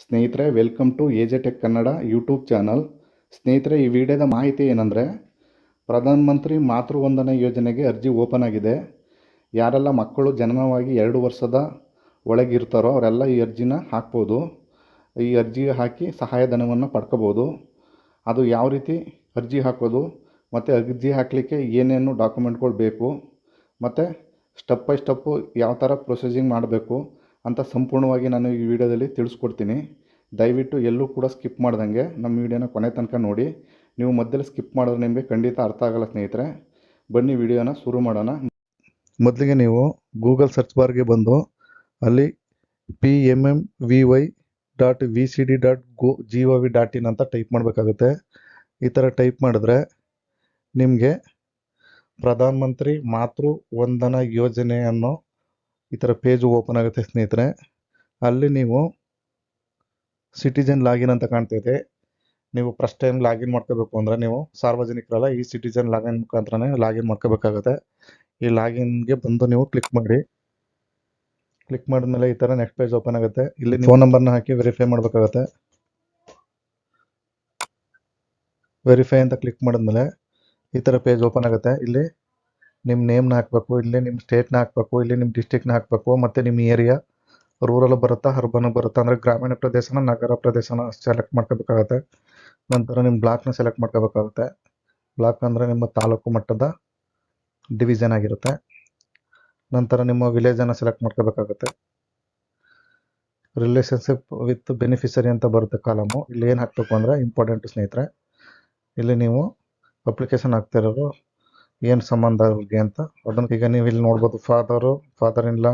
ಸ್ನೇಹಿತರೆ welcome to AJ tech Kannada YouTube channel ಸ್ನೇಹಿತರೆ, ಈ ವಿಡಿಯೋದ ಮಾಹಿತಿ ಏನಂದರೆ ಪ್ರಧಾನಮಂತ್ರಿ ಮಾತೃ ವಂದನಾ ಯೋಜನೆಗೆ ಅರ್ಜಿ ಓಪನ್ ಆಗಿದೆ. ಯಾರೆಲ್ಲ ಮಕ್ಕಳು ಜನನವಾಗಿ ಎರಡು ವರ್ಷದ ಒಳಗಿರ್ತಾರೋ ಅವರೆಲ್ಲ ಈ ಅರ್ಜಿನ ಹಾಕ್ಬೋದು. ಈ ಅರ್ಜಿ ಹಾಕಿ ಸಹಾಯಧನವನ್ನು ಪಡ್ಕೋಬೋದು. ಅದು ಯಾವ ರೀತಿ ಅರ್ಜಿ ಹಾಕೋದು, ಮತ್ತು ಅರ್ಜಿ ಹಾಕಲಿಕ್ಕೆ ಏನೇನು ಡಾಕ್ಯುಮೆಂಟ್ಗಳು ಬೇಕು, ಮತ್ತು ಸ್ಟೆಪ್ ಬೈ ಸ್ಟೆಪ್ಪು ಯಾವ ಥರ ಪ್ರೊಸೆಸಿಂಗ್ ಮಾಡಬೇಕು ಅಂತ ಸಂಪೂರ್ಣವಾಗಿ ನಾನು ಈ ವಿಡಿಯೋದಲ್ಲಿ ತಿಳಿಸ್ಕೊಡ್ತೀನಿ. ದಯವಿಟ್ಟು ಎಲ್ಲೂ ಕೂಡ ಸ್ಕಿಪ್ ಮಾಡ್ದಂಗೆ ನಮ್ಮ ವಿಡಿಯೋನ ಕೊನೆ ತನಕ ನೋಡಿ. ನೀವು ಮೊದಲೇ ಸ್ಕಿಪ್ ಮಾಡಿದ್ರೆ ನಿಮಗೆ ಖಂಡಿತ ಅರ್ಥ ಆಗಲ್ಲ ಸ್ನೇಹಿತರೆ. ಬನ್ನಿ ವಿಡಿಯೋನ ಶುರು ಮಾಡೋಣ. ಮೊದಲಿಗೆ ನೀವು ಗೂಗಲ್ ಸರ್ಚ್ ಬಾರ್ಗೆ ಬಂದು ಅಲ್ಲಿ P M M V Y dot V C D dot gov G O V dot in ಅಂತ ಟೈಪ್ ಮಾಡಬೇಕಾಗುತ್ತೆ. ಈ ಥರ ಟೈಪ್ ಮಾಡಿದ್ರೆ ನಿಮಗೆ ಪ್ರಧಾನಮಂತ್ರಿ ಮಾತೃ ವಂದನಾ ಯೋಜನೆ ಅನ್ನೋ ಈ ಥರ ಪೇಜು ಓಪನ್ ಆಗುತ್ತೆ ಸ್ನೇಹಿತರೆ. ಅಲ್ಲಿ ನೀವು ಸಿಟಿಜನ್ ಲಾಗಿನ್ ಅಂತ ಕಾಣ್ತೈತೆ ನೀವು ಫಸ್ಟ್ ಟೈಮ್ ಲಾಗಿನ್ ಮಾಡ್ಕೋಬೇಕು ಅಂದರೆ ನೀವು ಸಾರ್ವಜನಿಕರಲ್ಲ ಈ ಸಿಟಿಜನ್ ಲಾಗಿನ್ ಮುಖಾಂತರನೇ ಲಾಗಿನ್ ಮಾಡ್ಕೋಬೇಕಾಗತ್ತೆ. ಈ ಲಾಗಿನ್ಗೆ ಬಂದು ನೀವು ಕ್ಲಿಕ್ ಮಾಡಿ. ಕ್ಲಿಕ್ ಮಾಡಿದ್ಮೇಲೆ ಈ ಥರ ನೆಕ್ಸ್ಟ್ ಪೇಜ್ ಓಪನ್ ಆಗುತ್ತೆ. ಇಲ್ಲಿ ಫೋನ್ ನಂಬರ್ನ ಹಾಕಿ ವೆರಿಫೈ ಮಾಡಬೇಕಾಗತ್ತೆ. ವೆರಿಫೈ ಅಂತ ಕ್ಲಿಕ್ ಮಾಡಿದ್ಮೇಲೆ ಈ ಥರ ಪೇಜ್ ಓಪನ್ ಆಗುತ್ತೆ. ಇಲ್ಲಿ ನಿಮ್ಮ ನೇಮ್ನ ಹಾಕಬೇಕು, ಇಲ್ಲಿ ನಿಮ್ಮ ಸ್ಟೇಟ್ನ ಹಾಕಬೇಕು, ಇಲ್ಲಿ ನಿಮ್ಮ ಡಿಸ್ಟಿಕ್ನ ಹಾಕಬೇಕು, ಮತ್ತು ನಿಮ್ಮ ಏರಿಯಾ ರೂರಲ್ ಬರುತ್ತಾ ಅರ್ಬನ್ ಬರುತ್ತಾ, ಅಂದರೆ ಗ್ರಾಮೀಣ ಪ್ರದೇಶನ, ನಗರ ಪ್ರದೇಶನ ಸೆಲೆಕ್ಟ್ ಮಾಡ್ಕೋಬೇಕಾಗತ್ತೆ. ನಂತರ ನಿಮ್ಮ ಬ್ಲಾಕ್ನ ಸೆಲೆಕ್ಟ್ ಮಾಡ್ಕೋಬೇಕಾಗುತ್ತೆ. ಬ್ಲಾಕ್ ಅಂದರೆ ನಿಮ್ಮ ತಾಲೂಕು ಮಟ್ಟದ ಡಿವಿಷನ್ ಆಗಿರುತ್ತೆ. ನಂತರ ನಿಮ್ಮ ವಿಲೇಜನ್ನು ಸೆಲೆಕ್ಟ್ ಮಾಡ್ಕೋಬೇಕಾಗುತ್ತೆ. ರಿಲೇಷನ್ಶಿಪ್ ವಿತ್ ಬೆನಿಫಿಷರಿ ಅಂತ ಬರುತ್ತೆ ಕಾಲಮು. ಇಲ್ಲಿ ಏನು ಹಾಕಬೇಕು ಅಂದರೆ ಇಂಪಾರ್ಟೆಂಟ್ ಸ್ನೇಹಿತರೆ, ಇಲ್ಲಿ ನೀವು ಅಪ್ಲಿಕೇಶನ್ ಹಾಕ್ತಿರೋರು ಏನು ಸಂಬಂಧ ಅವ್ರಿಗೆ ಅಂತ. ಅದನ್ನ ಈಗ ನೀವು ಇಲ್ಲಿ ನೋಡ್ಬೋದು father father in law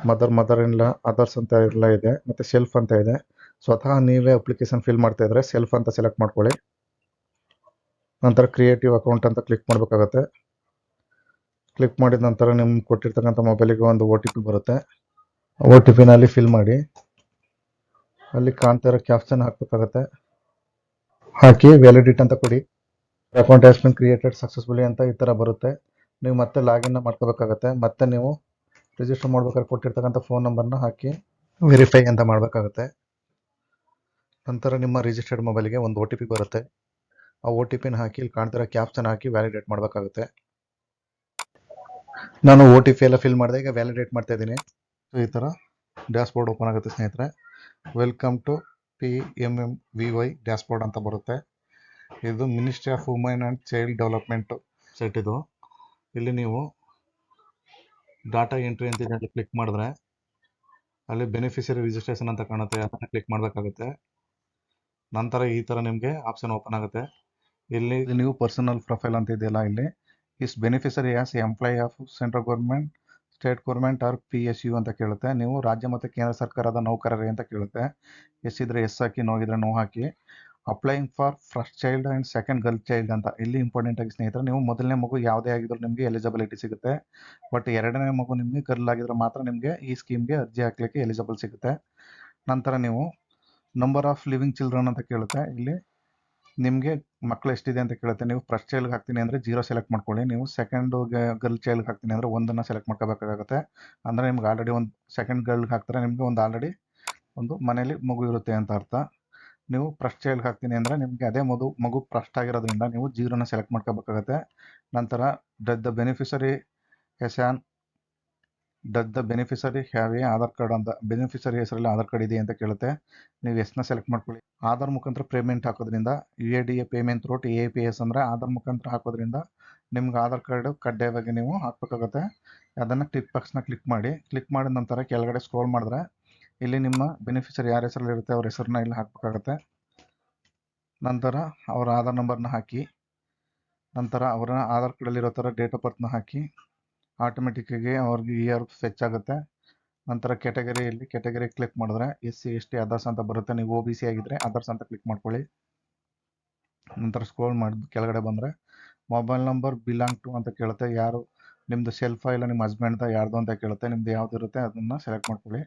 mother mother in law others ಅಂತ ಎಲ್ಲ ಇದೆ, ಮತ್ತು ಸೆಲ್ಫ್ ಅಂತ ಇದೆ. ಸ್ವತಃ ನೀವೇ ಅಪ್ಲಿಕೇಶನ್ ಫಿಲ್ ಮಾಡ್ತಾ ಇದ್ರೆ ಸೆಲ್ಫ್ ಅಂತ ಸೆಲೆಕ್ಟ್ ಮಾಡ್ಕೊಳ್ಳಿ. ನಂತರ ಕ್ರಿಯೇಟಿವ್ ಅಕೌಂಟ್ ಅಂತ ಕ್ಲಿಕ್ ಮಾಡಬೇಕಾಗತ್ತೆ. ಕ್ಲಿಕ್ ಮಾಡಿದ ನಂತರ ನಿಮ್ಗೆ ಕೊಟ್ಟಿರ್ತಕ್ಕಂಥ ಮೊಬೈಲಿಗೆ ಒಂದು ಓ ಟಿ ಪಿ ಬರುತ್ತೆ. ಓ ಟಿ ಪಿನಲ್ಲಿ ಫಿಲ್ ಮಾಡಿ. ಅಲ್ಲಿ ಕಾಣ್ತಾ ಇರೋ ಕ್ಯಾಪ್ಷನ್ ಹಾಕಬೇಕಾಗತ್ತೆ. ಹಾಕಿ ವ್ಯಾಲಿಡಿಟ್ ಅಂತ ಕೊಡಿ. Account has been created successfully ಅಂತ ಈ ಥರ ಬರುತ್ತೆ. ನೀವು ಮತ್ತೆ ಲಾಗಿನ್ ಮಾಡ್ಕೋಬೇಕಾಗತ್ತೆ. ಮತ್ತೆ ನೀವು ರಿಜಿಸ್ಟರ್ ಮಾಡ್ಬೇಕಾದ್ರೆ ಕೊಟ್ಟಿರ್ತಕ್ಕಂಥ ಫೋನ್ ನಂಬರ್ನ ಹಾಕಿ ವೆರಿಫೈ ಅಂತ ಮಾಡಬೇಕಾಗುತ್ತೆ. ನಂತರ ನಿಮ್ಮ ರಿಜಿಸ್ಟರ್ಡ್ ಮೊಬೈಲ್ಗೆ ಒಂದು ಒ ಟಿ ಪಿ ಬರುತ್ತೆ. ಆ ಒ ಟಿ ಪಿನ ಹಾಕಿ ಇಲ್ಲಿ ಕಾಣ್ತಿರೋ ಕ್ಯಾಪ್ಷನ್ ಹಾಕಿ ವ್ಯಾಲಿಡೇಟ್ ಮಾಡಬೇಕಾಗುತ್ತೆ. ನಾನು ಒ ಟಿ ಪಿ ಎಲ್ಲ ಫಿಲ್ ಮಾಡಿದೆ, ಈಗ ವ್ಯಾಲಿಡೇಟ್ ಮಾಡ್ತಾ ಇದ್ದೀನಿ. ಸೊ ಈ ಥರ ಡ್ಯಾಶ್ ಬೋರ್ಡ್ ಓಪನ್ ಆಗುತ್ತೆ ಸ್ನೇಹಿತರೆ. Welcome to P M M V Y dashboard ಅಂತ ಬರುತ್ತೆ. ಇದು ministry of women and child development set ಇದು. ಇಲ್ಲಿ ನೀವು ಡಾಟಾ ಎಂಟ್ರಿ ಅಂತ ಇದೆ ಕ್ಲಿಕ್ ಮಾಡಿದ್ರೆ, ಅಲ್ಲಿ ಬೆನಿಫಿಷರಿ ರಿಜಿಸ್ಟ್ರೇಷನ್ ಅಂತ ಕಾಣುತ್ತೆ, ಅದನ್ನು ಕ್ಲಿಕ್ ಮಾಡಬೇಕಾಗುತ್ತೆ. ನಂತರ ಈ ಥರ ನಿಮಗೆ ಆಪ್ಷನ್ ಓಪನ್ ಆಗುತ್ತೆ. ಇಲ್ಲಿ ನೀವು ಪರ್ಸನಲ್ ಪ್ರೊಫೈಲ್ ಅಂತ ಇದೆಯಲ್ಲ ಇಲ್ಲಿ is beneficiary as employee of central government state government or P S U ಅಂತ ಕೇಳುತ್ತೆ. ನೀವು ರಾಜ್ಯ ಮತ್ತು ಕೇಂದ್ರ ಸರ್ಕಾರದ ನೌಕರರೇ ಅಂತ ಕೇಳುತ್ತೆ. ಎಸ್ ಇದ್ರೆ ಎಸ್ ಹಾಕಿ, ನೋ ಇದ್ರೆ no hockey. Applying for first child and second girl child ಅಂತ. ಇಲ್ಲಿ ಇಂಪಾರ್ಟೆಂಟ್ ಆಗಿ ಸ್ನೇಹಿತರೆ, ನೀವು ಮೊದಲನೇ ಮಗು ಯಾವುದೇ ಆಗಿದ್ರು ನಿಮಗೆ ಎಲಿಜಿಬಿಲಿಟಿ ಸಿಗುತ್ತೆ. ಬಟ್ ಎರಡನೇ ಮಗು ನಿಮಗೆ ಗರ್ಲ್ ಆಗಿದ್ರೆ ಮಾತ್ರ ನಿಮಗೆ ಈ ಸ್ಕೀಮ್ಗೆ ಅರ್ಜಿ ಹಾಕ್ಲಿಕ್ಕೆ ಎಲಿಜಿಬಲ್ ಸಿಗುತ್ತೆ. ನಂತರ ನೀವು ನಂಬರ್ ಆಫ್ ಲಿವಿಂಗ್ ಚಿಲ್ಡ್ರನ್ ಅಂತ ಕೇಳುತ್ತೆ. ಇಲ್ಲಿ ನಿಮಗೆ ಮಕ್ಕಳು ಎಷ್ಟಿದೆ ಅಂತ ಕೇಳುತ್ತೆ. ನೀವು ಫಸ್ಟ್ ಚೈಲ್ಡ್ಗೆ ಹಾಕ್ತೀನಿ ಅಂದರೆ ಜೀರೋ ಸೆಲೆಕ್ಟ್ ಮಾಡ್ಕೊಳ್ಳಿ. ನೀವು ಸೆಕೆಂಡ್ ಗರ್ಲ್ ಚೈಲ್ಡ್ಗೆ ಹಾಕ್ತೀನಿ ಅಂದರೆ ಒಂದನ್ನು ಸೆಲೆಕ್ಟ್ ಮಾಡ್ಕೋಬೇಕಾಗುತ್ತೆ. ಅಂದರೆ ನಿಮ್ಗೆ ಆಲ್ರೆಡಿ ಒಂದು ಸೆಕೆಂಡ್ ಗರ್ಲ್ಗೆ ಹಾಕ್ತಾರೆ, ನಿಮಗೆ ಒಂದು ಆಲ್ರೆಡಿ ಒಂದು ಮನೇಲಿ ಮಗು ಇರುತ್ತೆ ಅಂತ ಅರ್ಥ. ನೀವು ಚೈಲ್ಡ್ಗೆ ಹಾಕ್ತೀನಿ ಅಂದರೆ ನಿಮಗೆ ಅದೇ ಮಗು ಮಗು ಪ್ರಶ್ಟ್ ಆಗಿರೋದ್ರಿಂದ ನೀವು ಜೀರೋನ ಸೆಲೆಕ್ಟ್ ಮಾಡ್ಕೋಬೇಕಾಗತ್ತೆ. ನಂತರ does the beneficiary is on the beneficiary have a Aadhaar card ಅಂತ ಬೆನಿಫಿಷರಿ ಹೆಸರಲ್ಲಿ ಆಧಾರ್ ಕಾರ್ಡ್ ಇದೆ ಅಂತ ಕೇಳುತ್ತೆ. ನೀವು ಎಸ್ನ ಸೆಲೆಕ್ಟ್ ಮಾಡ್ಕೊಳ್ಳಿ. ಆಧಾರ್ ಮುಖಾಂತರ ಪೇಮೆಂಟ್ ಹಾಕೋದ್ರಿಂದ U A D A payment route A P S ಅಂದರೆ ಆಧಾರ್ ಮುಖಾಂತರ ಹಾಕೋದ್ರಿಂದ ನಿಮ್ಗೆ ಆಧಾರ್ ಕಾರ್ಡ್ ಕಡ್ಡಾಯವಾಗಿ ನೀವು ಹಾಕಬೇಕಾಗುತ್ತೆ. ಅದನ್ನು ಕ್ಲಿಕ್ ಬಾಕ್ಸ್ನ ಕ್ಲಿಕ್ ಮಾಡಿ ಕ್ಲಿಕ್ ಮಾಡಿದ ನಂತರ ಕೆಳಗಡೆ ಸ್ಕ್ರೋಲ್ ಮಾಡಿದ್ರೆ ಇಲ್ಲಿ ನಿಮ್ಮ ಬೆನಿಫಿಷರಿ ಯಾರ ಹೆಸರಲ್ಲಿ ಇರುತ್ತೆ, ಅವ್ರ ಹೆಸರನ್ನ ಇಲ್ಲಿ ಹಾಕಬೇಕಾಗತ್ತೆ. ನಂತರ ಅವರ ಆಧಾರ್ ನಂಬರ್ನ ಹಾಕಿ, ನಂತರ ಅವರ ಆಧಾರ್ ಕಾರ್ಡಲ್ಲಿರೋ ಥರ ಡೇಟ್ ಆಫ್ ಬರ್ತ್ನ ಹಾಕಿ ಆಟೋಮೆಟಿಕ್ಕಾಗಿ ಅವ್ರಿಗೆ ಇಯರ್ ಫೆಚ್ ಆಗುತ್ತೆ. ನಂತರ ಕ್ಯಾಟಗರಿಯಲ್ಲಿ ಕ್ಯಾಟಗರಿ ಕ್ಲಿಕ್ ಮಾಡಿದ್ರೆ S C, S T others ಅಂತ ಬರುತ್ತೆ. ನೀವು ಒ ಬಿ ಸಿ ಆಗಿದ್ದರೆ ಅದರ್ಸ್ ಅಂತ ಕ್ಲಿಕ್ ಮಾಡ್ಕೊಳ್ಳಿ. ನಂತರ ಸ್ಕ್ರೋಲ್ ಮಾಡಿ ಕೆಳಗಡೆ ಬಂದರೆ ಮೊಬೈಲ್ ನಂಬರ್ ಬಿಲಾಂಗ್ ಟು ಅಂತ ಕೇಳುತ್ತೆ. ಯಾರು ನಿಮ್ಮದು ಸೆಲ್ಫಾ ಇಲ್ಲ ನಿಮ್ಮ ಹಸ್ಬೆಂಡ್ದ ಯಾರ್ದು ಅಂತ ಕೇಳುತ್ತೆ. ನಿಮ್ದು ಯಾವ್ದು ಇರುತ್ತೆ ಅದನ್ನು ಸೆಲೆಕ್ಟ್ ಮಾಡ್ಕೊಳ್ಳಿ.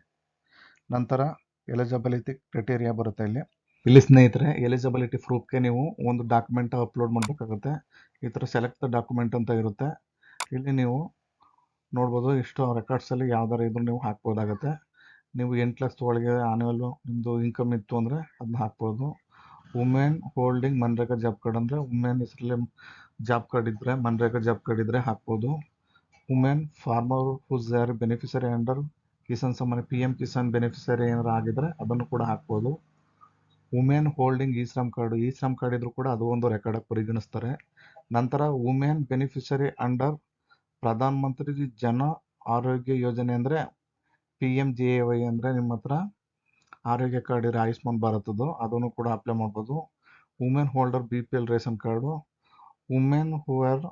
ನಂತರ ಎಲಿಜಿಬಿಲಿಟಿ ಕ್ರೈಟೇರಿಯಾ ಬರುತ್ತೆ ಇಲ್ಲಿ. ಇಲ್ಲಿ ಸ್ನೇಹಿತರೆ ಎಲಿಜಿಬಿಲಿಟಿ ಪ್ರೂಫ್ಗೆ ನೀವು ಒಂದು ಡಾಕ್ಯುಮೆಂಟ್ ಅಪ್ಲೋಡ್ ಮಾಡಬೇಕಾಗುತ್ತೆ. ಈ ಥರ ಸೆಲೆಕ್ಟ್ ಡಾಕ್ಯುಮೆಂಟ್ ಅಂತ ಇರುತ್ತೆ. ಇಲ್ಲಿ ನೀವು ನೋಡ್ಬೋದು ಇಷ್ಟು ರೆಕಾರ್ಡ್ಸಲ್ಲಿ ಯಾವ್ದಾರು ಇದ್ರು ನೀವು ಹಾಕ್ಬೋದಾಗುತ್ತೆ. ನೀವು ಎಂಟು ಲಕ್ಷ ಒಳಗೆ ಆನ್ಯುವಲ್ಲು ನಿಮ್ಮದು ಇನ್ಕಮ್ ಇತ್ತು ಅಂದರೆ ಅದನ್ನ ಹಾಕ್ಬೋದು. Women holding MNREGA job card ಅಂದರೆ ವುಮೆನ್ ಹೆಸರಲ್ಲಿ ಜಾಬ್ ಕಾರ್ಡ್ ಇದ್ದರೆ ಮನ್ರೇಗಾ ಜಾಬ್ ಕಾರ್ಡ್ ಇದ್ದರೆ ಹಾಕ್ಬೋದು. Women farmer who's are beneficiary under Kisan Samman P M Kisan beneficiary ಏನಾರು ಆಗಿದ್ರೆ ಅದನ್ನು ಕೂಡ ಹಾಕ್ಬೋದು. Women holding e Shram card e Shram card ಇದ್ರೂ ಕೂಡ ಅದು ಒಂದು ರೆಕಾರ್ಡ್ ಪರಿಗಣಿಸ್ತಾರೆ. ನಂತರ women beneficiary under Pradhan Mantri ಜನ ಆರೋಗ್ಯ ಯೋಜನೆ ಅಂದರೆ P M J A Y ಅಂದರೆ ನಿಮ್ಮ ಹತ್ರ ಆರೋಗ್ಯ ಕಾರ್ಡ್ ಇರೋ ಆಯುಷ್ಮಾನ್ ಭಾರತದ್ದು ಅದನ್ನು ಕೂಡ ಅಪ್ಲೈ ಮಾಡ್ಬೋದು. Women holder B P L ration card. Women who are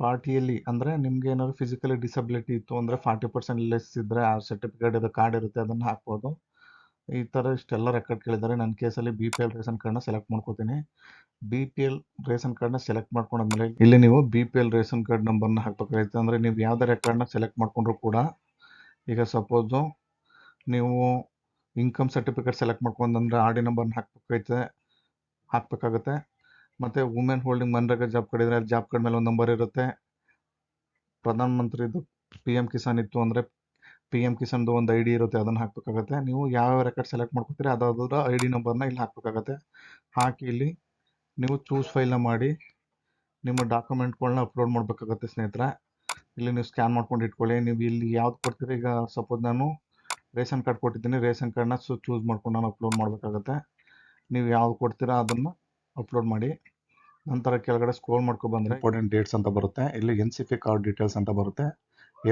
ಪಾರ್ಟಿಯಲ್ಲಿ ಅಂದರೆ ನಿಮ್ಗೆ ಏನಾದ್ರು ಫಿಸಿಕಲಿ ಡಿಸಬಿಲಿಟಿ ಇತ್ತು ಅಂದರೆ ಫಾರ್ಟಿ ಪರ್ಸೆಂಟ್ ಲೆಸ್ ಇದ್ದರೆ ಆ ಸರ್ಟಿಫಿಕೇಟ್ ಇದು ಕಾರ್ಡ್ ಇರುತ್ತೆ, ಅದನ್ನು ಹಾಕ್ಬೋದು. ಈ ಥರ ಇಷ್ಟೆಲ್ಲ ರೆಕಾರ್ಡ್ ಕೇಳಿದ್ದಾರೆ. ನನ್ನ ಕೇಸಲ್ಲಿ ಬಿ ಪಿ ಎಲ್ ರೇಷನ್ ಕಾರ್ಡ್ನ ಸೆಲೆಕ್ಟ್ ಮಾಡ್ಕೋತೀನಿ. ಬಿ ಪಿ ಎಲ್ ರೇಷನ್ ಕಾರ್ಡ್ನ ಸೆಲೆಕ್ಟ್ ಮಾಡ್ಕೊಂಡಾದ್ಮೇಲೆ ಇಲ್ಲಿ ನೀವು B P L ration card ನಂಬರ್ನ ಹಾಕ್ಬೇಕಾಗಿತ್ತು. ಅಂದರೆ ನೀವು ಯಾವುದೇ ರೆಕಾರ್ಡ್ನ ಸೆಲೆಕ್ಟ್ ಮಾಡ್ಕೊಂಡರೂ ಕೂಡ ಈಗ ಸಪೋಸು ನೀವು ಇನ್ಕಮ್ ಸರ್ಟಿಫಿಕೇಟ್ ಸೆಲೆಕ್ಟ್ ಮಾಡ್ಕೊಂಡಂದ್ರೆ ಆರ್ ಡಿ ನಂಬರ್ನ ಹಾಕ್ಬೇಕೈತೆ ಹಾಕಬೇಕಾಗುತ್ತೆ. ಮತ್ತು women holding MNREGA job card ಇದ್ದರೆ ಜಾಬ್ ಕಾರ್ಡ್ ಮೇಲೆ ಒಂದು ನಂಬರ್ ಇರುತ್ತೆ. ಪ್ರಧಾನ ಮಂತ್ರಿದು ಪಿ ಎಂ ಕಿಸಾನ್ ಇತ್ತು ಅಂದರೆ ಪಿ ಎಂ ಕಿಸಾನ್ದು ಒಂದು ಐ ಡಿ ಇರುತ್ತೆ, ಅದನ್ನು ಹಾಕಬೇಕಾಗತ್ತೆ. ನೀವು ಯಾವ ರೆಕಾರ್ಡ್ ಸೆಲೆಕ್ಟ್ ಮಾಡ್ಕೊತೀರಿ ಅದಾದ್ರ ಐ ಡಿ ನಂಬರ್ನ ಇಲ್ಲಿ ಹಾಕಬೇಕಾಗತ್ತೆ. ಹಾಕಿ ಇಲ್ಲಿ ನೀವು ಚೂಸ್ ಫೈಲ್ನ ಮಾಡಿ ನಿಮ್ಮ ಡಾಕ್ಯುಮೆಂಟ್ಗಳನ್ನ ಅಪ್ಲೋಡ್ ಮಾಡಬೇಕಾಗತ್ತೆ ಸ್ನೇಹಿತರೆ. ಇಲ್ಲಿ ನೀವು ಸ್ಕ್ಯಾನ್ ಮಾಡ್ಕೊಂಡು ಇಟ್ಕೊಳ್ಳಿ. ನೀವು ಇಲ್ಲಿ ಯಾವ್ದು ಕೊಡ್ತೀರಿ ಈಗ ಸಪೋಸ್ ನಾನು ರೇಷನ್ ಕಾರ್ಡ್ ಕೊಟ್ಟಿದ್ದೀನಿ. ರೇಷನ್ ಕಾರ್ಡ್ನ ಚೂಸ್ ಮಾಡ್ಕೊಂಡು ನಾನು ಅಪ್ಲೋಡ್ ಮಾಡಬೇಕಾಗತ್ತೆ. ನೀವು ಯಾವ್ದು ಕೊಡ್ತೀರಾ ಅದನ್ನು ಅಪ್ಲೋಡ್ ಮಾಡಿ ನಂತರ ಕೆಳಗಡೆ ಸ್ಕ್ರೋಲ್ ಮಾಡ್ಕೊ ಬಂದರೆ ಇಂಪಾರ್ಟೆಂಟ್ ಡೇಟ್ಸ್ ಅಂತ ಬರುತ್ತೆ. ಇಲ್ಲಿ N C P card details ಅಂತ ಬರುತ್ತೆ.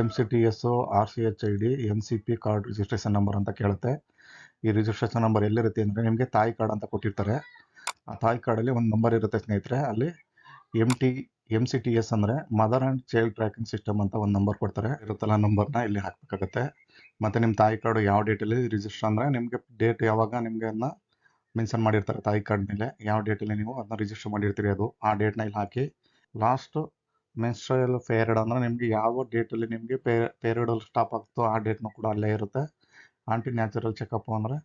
M C T S R C H I D M C P card registration number ಅಂತ ಕೇಳುತ್ತೆ. ಈ ರಿಜಿಸ್ಟ್ರೇಷನ್ ನಂಬರ್ ಎಲ್ಲಿರುತ್ತೆ ಅಂದರೆ ನಿಮಗೆ ತಾಯಿ ಕಾರ್ಡ್ ಅಂತ ಕೊಟ್ಟಿರ್ತಾರೆ. ಆ ತಾಯಿ ಕಾರ್ಡಲ್ಲಿ ಒಂದು ನಂಬರ್ ಇರುತ್ತೆ ಸ್ನೇಹಿತರೆ. ಅಲ್ಲಿ M T M C T S ಅಂದರೆ mother and child tracking system ಅಂತ ಒಂದು ನಂಬರ್ ಕೊಡ್ತಾರೆ. ಇರುತ್ತಲ್ಲ ನಂಬರ್ನ ಇಲ್ಲಿ ಹಾಕಬೇಕಾಗತ್ತೆ. ಮತ್ತು ನಿಮ್ಮ ತಾಯಿ ಕಾರ್ಡು ಯಾವ ಡೇಟಲ್ಲಿ ರಿಜಿಸ್ಟರ್ ಅಂದರೆ ನಿಮಗೆ ಡೇಟ್ ಯಾವಾಗ ನಿಮಗೆ ಅದನ್ನ ಮೆನ್ಷನ್ ಮಾಡಿರ್ತಾರೆ ತಾಯಿ ಕಾರ್ಡ್ ಮೇಲೆ. ಯಾವ ಡೇಟಲ್ಲಿ ನೀವು ಅದನ್ನ ರಿಜಿಸ್ಟರ್ ಮಾಡಿರ್ತೀರಿ ಅದು, ಆ ಡೇಟ್ನ ಇಲ್ಲಿ ಹಾಕಿ. ಲಾಸ್ಟ್ ಮೆನ್ಸ್ಟ್ರಲ್ ಪೇರಿಯಡ್ ಅಂದರೆ ನಿಮಗೆ ಯಾವ ಡೇಟಲ್ಲಿ ನಿಮಗೆ ಪೇ ಅಲ್ಲಿ ಸ್ಟಾಪ್ ಆಗ್ತೋ ಆ ಡೇಟ್ನು ಕೂಡ ಅಲ್ಲೇ ಇರುತ್ತೆ. ಆಂಟಿ ನ್ಯಾಚುರಲ್ ಚೆಕಪ್ ಅಂದರೆ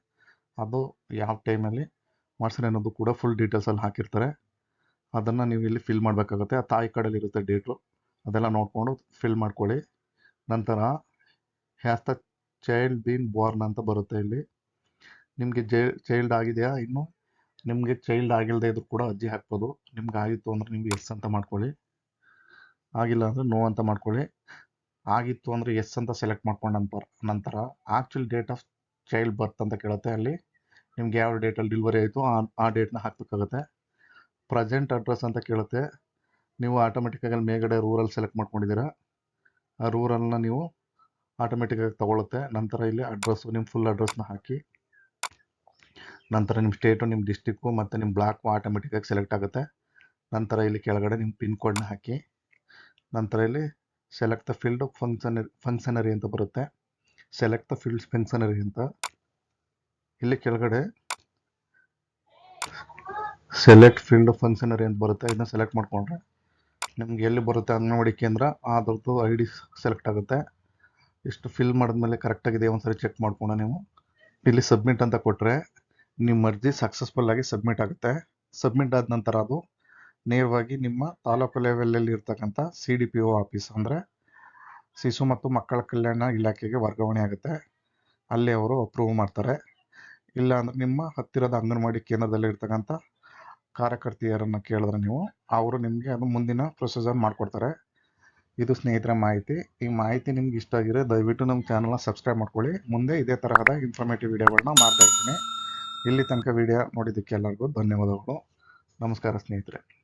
ಅದು ಯಾವ ಟೈಮಲ್ಲಿ ಮಾಡ್ಸಿರಿ ಅನ್ನೋದು ಕೂಡ ಫುಲ್ ಡೀಟೇಲ್ಸಲ್ಲಿ ಹಾಕಿರ್ತಾರೆ. ಅದನ್ನು ನೀವು ಇಲ್ಲಿ ಫಿಲ್ ಮಾಡಬೇಕಾಗುತ್ತೆ. ಆ ತಾಯಿ ಕಾರ್ಡಲ್ಲಿ ಇರುತ್ತೆ ಡೇಟು ಅದೆಲ್ಲ ನೋಡಿಕೊಂಡು ಫಿಲ್ ಮಾಡ್ಕೊಳ್ಳಿ. ನಂತರ has the child been born ಅಂತ ಬರುತ್ತೆ ಇಲ್ಲಿ. ನಿಮಗೆ ಜೈ ಚೈಲ್ಡ್ ಆಗಿದೆಯಾ ಇನ್ನು? ನಿಮಗೆ ಚೈಲ್ಡ್ ಆಗಿಲ್ಲದೆ ಇದ್ರು ಕೂಡ ಅರ್ಜಿ ಹಾಕ್ಬೋದು. ನಿಮ್ಗೆ ಆಗಿತ್ತು ಅಂದರೆ ನಿಮ್ಗೆ ಎಸ್ ಅಂತ ಮಾಡ್ಕೊಳ್ಳಿ. ಆಗಿಲ್ಲ ಅಂದರೆ ನೋ ಅಂತ ಮಾಡ್ಕೊಳ್ಳಿ. ಆಗಿತ್ತು ಅಂದರೆ ಎಸ್ ಅಂತ ಸೆಲೆಕ್ಟ್ ಮಾಡ್ಕೊಂಡ ನಂತರ actual date of child birth ಅಂತ ಕೇಳುತ್ತೆ ಅಲ್ಲಿ. ನಿಮ್ಗೆ ಯಾವ ಡೇಟಲ್ಲಿ ಡೆಲಿವರಿ ಆಯಿತು ಆ ಆ ಡೇಟ್ನ ಹಾಕಬೇಕಾಗುತ್ತೆ. ಪ್ರೆಸೆಂಟ್ ಅಡ್ರೆಸ್ ಅಂತ ಕೇಳುತ್ತೆ. ನೀವು ಆಟೋಮೆಟಿಕ್ಕಾಗಿ ಅಲ್ಲಿ ಮೇಲ್ಗಡೆ ರೂರಲ್ ಸೆಲೆಕ್ಟ್ ಮಾಡ್ಕೊಂಡಿದ್ದೀರಾ. ಆ ರೂರಲ್ನ ನೀವು ಆಟೋಮೆಟಿಕ್ಕಾಗಿ ತೊಗೊಳುತ್ತೆ. ನಂತರ ಇಲ್ಲಿ ಅಡ್ರೆಸ್ಸು ನಿಮ್ಮ ಫುಲ್ ಅಡ್ರೆಸ್ನ ಹಾಕಿ. ನಂತರ ನಿಮ್ಮ ಸ್ಟೇಟು ನಿಮ್ಮ ಡಿಸ್ಟಿಕ್ಕು ಮತ್ತು ನಿಮ್ಮ ಬ್ಲಾಕು ಆಟೋಮೆಟಿಕ್ಕಾಗಿ ಸೆಲೆಕ್ಟ್ ಆಗುತ್ತೆ. ನಂತರ ಇಲ್ಲಿ ಕೆಳಗಡೆ ನಿಮ್ಮ ಪಿನ್ ಕೋಡ್ನ ಹಾಕಿ, ನಂತರ ಇಲ್ಲಿ select the field functionary functionary ಅಂತ ಬರುತ್ತೆ. ಸೆಲೆಕ್ಟ್ ದ ಫೀಲ್ಡ್ಸ್ ಫಂಕ್ಷನರಿ ಅಂತ. ಇಲ್ಲಿ ಕೆಳಗಡೆ ಸೆಲೆಕ್ಟ್ ಫೀಲ್ಡ್ ಫಂಕ್ಷನರಿ ಅಂತ ಬರುತ್ತೆ. ಇದನ್ನ ಸೆಲೆಕ್ಟ್ ಮಾಡಿಕೊಂಡ್ರೆ ನಿಮ್ಗೆ ಎಲ್ಲಿ ಬರುತ್ತೆ ಅಂಗನವಾಡಿ ಕೇಂದ್ರ, ಅದ್ರದ್ದು ಐ ಡಿ ಸೆಲೆಕ್ಟ್ ಆಗುತ್ತೆ. ಇಷ್ಟು ಫಿಲ್ ಮಾಡಿದ್ಮೇಲೆ ಕರೆಕ್ಟಾಗಿದೆ ಒಂದ್ಸರಿ ಚೆಕ್ ಮಾಡ್ಕೊಂಡು ನೀವು. ಇಲ್ಲಿ ಸಬ್ಮಿಟ್ ಅಂತ ಕೊಟ್ಟರೆ ನಿಮ್ಮ ಅರ್ಜಿ ಸಕ್ಸಸ್ಫುಲ್ ಆಗಿ ಸಬ್ಮಿಟ್ ಆಗುತ್ತೆ. ಸಬ್ಮಿಟ್ ಆದ ನಂತರ ಅದು ನೇರವಾಗಿ ನಿಮ್ಮ ತಾಲೂಕು ಲೆವೆಲಲ್ಲಿ ಇರ್ತಕ್ಕಂಥ C D P O office ಅಂದರೆ ಶಿಶು ಮತ್ತು ಮಕ್ಕಳ ಕಲ್ಯಾಣ ಇಲಾಖೆಗೆ ವರ್ಗಾವಣೆ ಆಗುತ್ತೆ. ಅಲ್ಲಿ ಅವರು ಅಪ್ರೂವ್ ಮಾಡ್ತಾರೆ. ಇಲ್ಲ ಅಂದರೆ ನಿಮ್ಮ ಹತ್ತಿರದ ಅಂಗನವಾಡಿ ಕೇಂದ್ರದಲ್ಲಿ ಇರ್ತಕ್ಕಂಥ ಕಾರ್ಯಕರ್ತೆಯರನ್ನು ಕೇಳಿದ್ರೆ ನೀವು, ಅವರು ನಿಮಗೆ ಅದು ಮುಂದಿನ ಪ್ರೊಸೀಜರ್ ಮಾಡಿಕೊಡ್ತಾರೆ. ಇದು ಸ್ನೇಹಿತರ ಮಾಹಿತಿ. ಈ ಮಾಹಿತಿ ನಿಮ್ಗೆ ಇಷ್ಟ ಆಗಿದ್ರೆ ದಯವಿಟ್ಟು ನಮ್ಮ ಚಾನಲ್ನ ಸಬ್ಸ್ಕ್ರೈಬ್ ಮಾಡ್ಕೊಳ್ಳಿ. ಮುಂದೆ ಇದೇ ತರಹದ ಇನ್ಫಾರ್ಮೇಟಿವ್ ವಿಡಿಯೋಗಳನ್ನ ಮಾಡ್ತಾ ಇರ್ತೀನಿ. ಇಲ್ಲಿ ತನಕ ವಿಡಿಯೋ ನೋಡಿದ್ದಕ್ಕೆ ಎಲ್ಲರಿಗೂ ಧನ್ಯವಾದಗಳು. ನಮಸ್ಕಾರ ಸ್ನೇಹಿತರೆ.